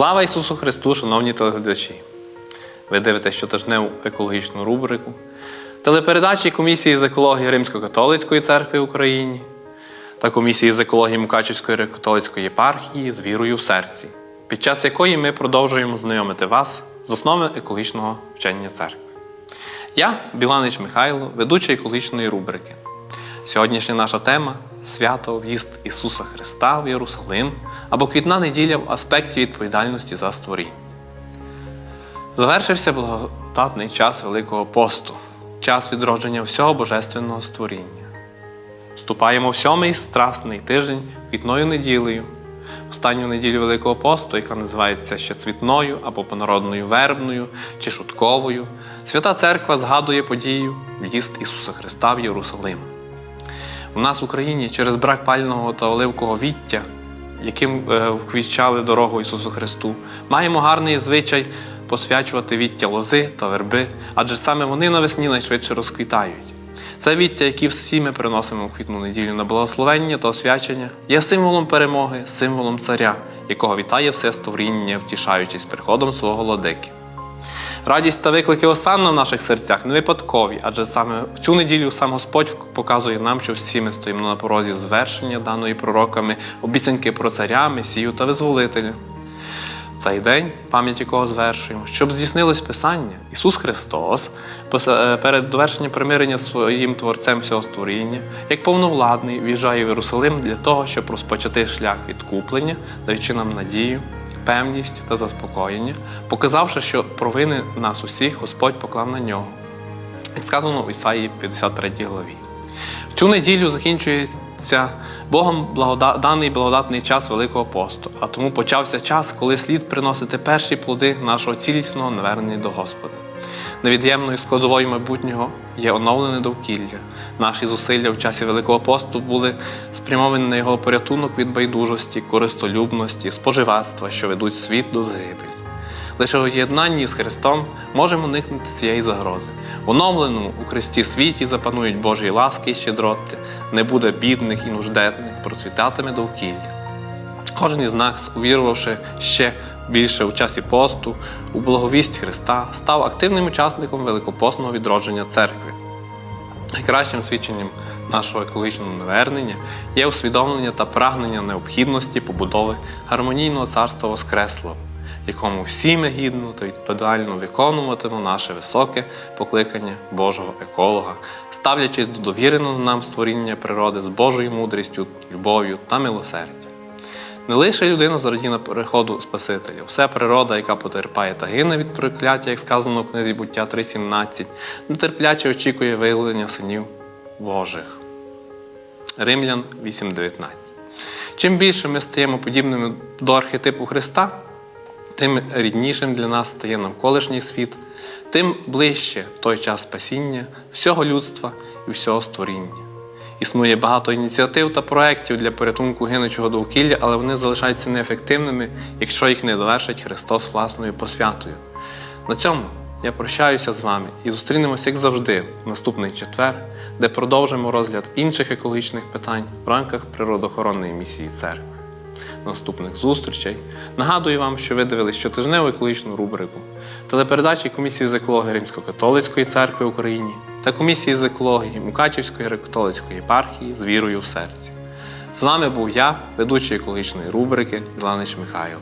Слава Ісусу Христу, шановні телеглядачі! Ви дивитесь щотижневу екологічну рубрику телепередачі Комісії з екології Римсько-католицької церкви в Україні та Комісії з екології Мукачівської католицької єпархії з вірою в серці, під час якої ми продовжуємо знайомити вас з основами екологічного вчення церкви. Я, Біланич Михайло, ведучий екологічної рубрики. Сьогоднішня наша тема свято в'їзд Ісуса Христа в Єрусалим або квітна неділя в аспекті відповідальності за створіння. Завершився благодатний час Великого посту, час відродження всього божественного створіння. Вступаємо в сьомий страсний тиждень квітною неділею, останню неділю Великого посту, яка називається ще цвітною або понародною вербною чи шутковою. Свята Церква згадує подію в'їзд Ісуса Христа в Єрусалим. У нас в Україні через брак пального та оливкового віття, яким е, вквічали дорогу Ісусу Христу, маємо гарний звичай посвячувати віття лози та верби, адже саме вони навесні найшвидше розквітають. Це віття, які всі ми приносимо в квітну неділю на благословення та освячення, є символом перемоги, символом царя, якого вітає все створіння, втішаючись приходом свого владики. Радість та виклики осанна в наших серцях не випадкові, адже саме в цю неділю сам Господь показує нам, що всі ми стоїмо на порозі звершення даної пророками обіцянки про царя, месію та визволителя. Цей день, пам'ять якого звершуємо, щоб здійснилось Писання, Ісус Христос е, перед довершенням примирення своїм Творцем всього створіння, як повновладний, в'їжджає в Єрусалим для того, щоб розпочати шлях відкуплення, даючи нам надію, певність та заспокоєння, показавши, що провини нас усіх Господь поклав на нього, як сказано у Ісаїї 53 главі. В цю неділю закінчується Богом даний благодатний час Великого посту, а тому почався час, коли слід приносити перші плоди нашого цілісного навернення до Господа. Невід'ємною складовою майбутнього є оновлене довкілля. Наші зусилля в часі Великого посту були спрямовані на його порятунок від байдужості, користолюбності, споживацтва, що ведуть світ до загибелі. Лише у єднанні з Христом можемо уникнути цієї загрози. В оновленому у Христі світі запанують Божі ласки і щедроти, не буде бідних і нужденних, процвітатиме довкілля. Кожен із нас, увірувавши ще більше у часі посту, у благовість Христа, став активним учасником великопосного відродження церкви. Найкращим свідченням нашого екологічного навернення є усвідомлення та прагнення необхідності побудови гармонійного царства Воскреслого, в якому всі ми гідно та відповідально виконуватимемо наше високе покликання Божого еколога, ставлячись до довіреного нам створіння природи з Божою мудрістю, любов'ю та милосердям. Не лише людина зрадіна переходу Спасителя, вся природа, яка потерпає та гине від прокляття, як сказано в книзі буття 3.17, нетерпляче очікує виявлення синів Божих. Римлян 8.19. Чим більше ми стаємо подібними до архетипу Христа, тим ріднішим для нас стає навколишній світ, тим ближче той час спасіння всього людства і всього створіння. Існує багато ініціатив та проєктів для порятунку гинучого довкілля, але вони залишаються неефективними, якщо їх не довершить Христос власною посвятою. На цьому я прощаюся з вами і зустрінемося, як завжди, в наступний четвер, де продовжимо розгляд інших екологічних питань в рамках природоохоронної місії церкви. Наступних зустрічей. Нагадую вам, що ви дивились щотижневу екологічну рубрику телепередачі Комісії з екології Римсько-католицької церкви в Україні та Комісії з екології Мукачівської рекатолицької єпархії з вірою в серці. З вами був я, ведучий екологічної рубрики Біланич Михайло.